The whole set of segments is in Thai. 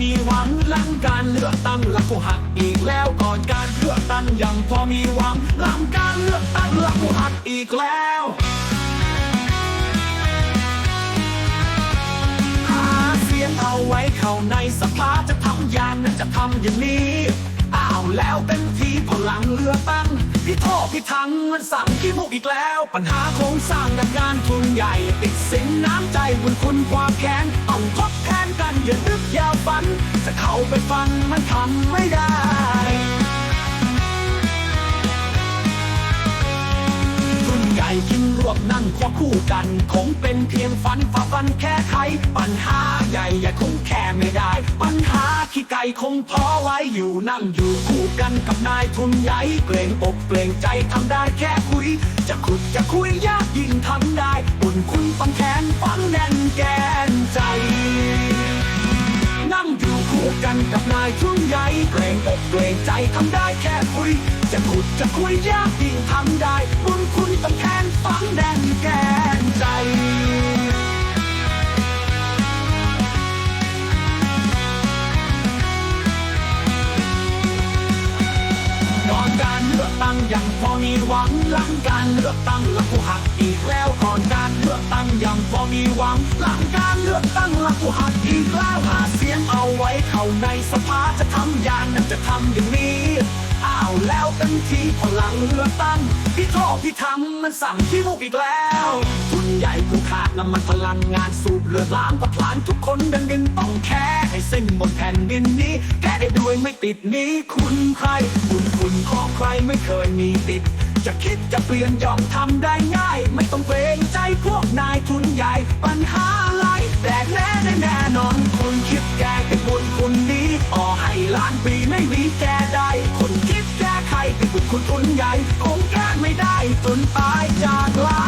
มีหวังหลังการเลือกตั้งหลักกูหักอีกแล้วก่อนการเลือกตั้งยังพอมีหวังหลังการเลือกตั้งหลักกูหักอีกแล้วหาเสียงเอาไว้เข้าในสภาจะทำอย่างนั้นจะทำอย่างนี้อ้าวแล้วเต็มทีพลังเลือกตั้งพี่โทษพี่ทังมันสั่งขี้มุกอีกแล้ว ปัญหาโครงสร้างดังงานทุนใหญ่ ติดสินน้ำใจบุญคุณความแค้นต้องทดาไปฟังมันทำไม่ได้ รุ่นใหญ่กินรวบนั่งควบคู่กัน คงเป็นเพียงฝันฝ่าฟันแค่ไขปัญหาใหญ่ใหญ่คงแค่ไม่ได้ ปัญหาขี้ไก่คงพอไว้อยู่นั่งอยู่คู่กันกับนายทุนใหญ่เกรงอกเกรงใจทำได้แค่คุย จะขุดจะคุยยากยิ่งทำได้ บุญคุณฟังแขนฟังแน่นแก กันกับนายทุ่งใหญ่เกรงอกเกรงใจทำได้แค่คุย จะขุดจะคุยยากยิ่งทำได้ บุญคุณต้องแทนฝังแน่นแกนใจก่อนการเลือกตั้งยังพอมีหวังหลังการเลือกตั้งหลักกูหักอีกแล้ว ตั้งยังพอมีหวัง หลังการเลือกตั้งหลักกูหักอีกแล้วหาเสียงเอาไว้เข้าในสภาจะทำอย่างนั้นจะทำอย่างนี้อ้าวแล้วเต็มทีพลังเลือกตั้งพี่โทษพี่ทำมันสั่งที่มุกอีกแล้วทุนใหญ่ผู้ขาดน้ำมันพลังงานสูบเลือดล้างกับพลานทุกคนดังดินต้องแค่ให้สิ้นหมดแผ่นดินนี้ แก้ได้ด้วยไม่ติดนี้คุณใครคุณคุณของใครไม่เคยมีติด จะคิดจะเปลี่ยนยอมทำได้ง่าย ไม่ต้องเกรงใจพวกนายทุนใหญ่ ปัญหาไรแต่แน่แน่แน่นอนคนคิดแก้เป็นบุญคุณนี้ต่อให้ล้านปีไม่มีแก้ได้ คนคิดแก้ไขเป็นบุญคุณทุนใหญ่คงแก้ไม่ได้จนตายจากลา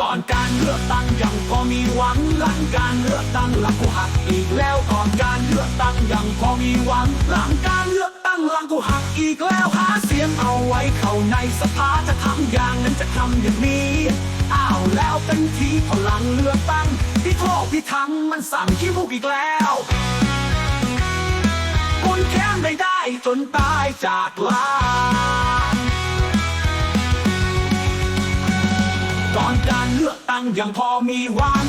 ก่อนการเลือกตั้งยังพอมีหวังหลังการเลือกตั้งหลังกูหักอีกแล้วก่อนการเลือกตั้งยังพอมีหวังหลังการเลือกตั้งหลังกูหักอีกแล้ว ไว้เข้าในสภาจะทำอย่างนั้นจะทำอย่างนี้อ้าวแล้วเป็นทีพลังเลือกตั้งพี่โทษพี่ทังมันสั่งขี้มุกอีกแล้วคุณแค้นไม่ได้จนตายจากลาก่อนการเลือกตั้งยังพอมีหวัง